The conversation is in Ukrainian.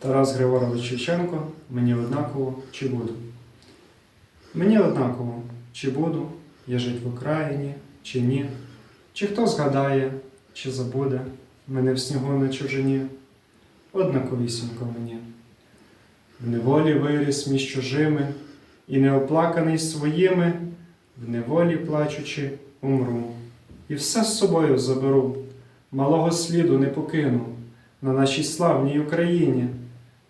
Тарас Григорович Шевченко, мені однаково чи буду. Мені однаково, чи буду я жить в Україні, чи ні, чи хто згадає, чи забуде мене в снігу на чужині. Однаковісінько мені. В неволі виріс між чужими, і неоплаканий своїми, в неволі плачучи, умру. І все з собою заберу, малого сліду не покину на нашій славній Україні,